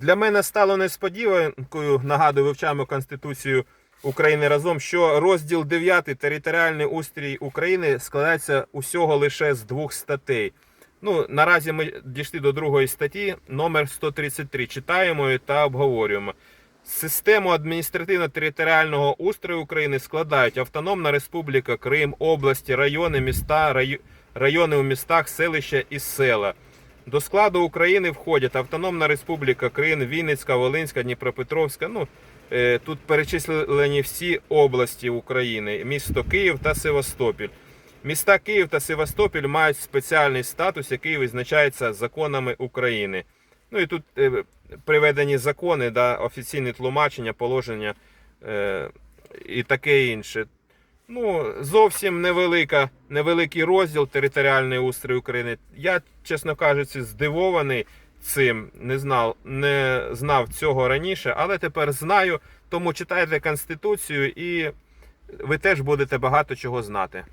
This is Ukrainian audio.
Для мене стало несподіванкою, нагадую, вивчаємо Конституцію України разом, що розділ 9 територіальний устрій України складається усього лише з двох статей. Ну, наразі ми дійшли до другої статті, номер 133. Читаємо та обговорюємо. Систему адміністративно-територіального устрою України складають Автономна Республіка Крим, області, райони, міста, рай- райони у містах, селища і села. До складу України входять Автономна Республіка Крим, Вінницька, Волинська, Дніпропетровська. Ну, е, тут перечислені всі області України, місто Київ та Севастополь. Міста Київ та Севастополь мають спеціальний статус, який визначається законами України. Ну і тут е, приведені закони, да, офіційне тлумачення, положення е, і таке інше. Ну, зовсім невелика, невеликий розділ територіальної устрій України. Я, чесно кажучи, здивований цим. Не знав, не знав цього раніше, але тепер знаю. Тому читайте Конституцію і ви теж будете багато чого знати.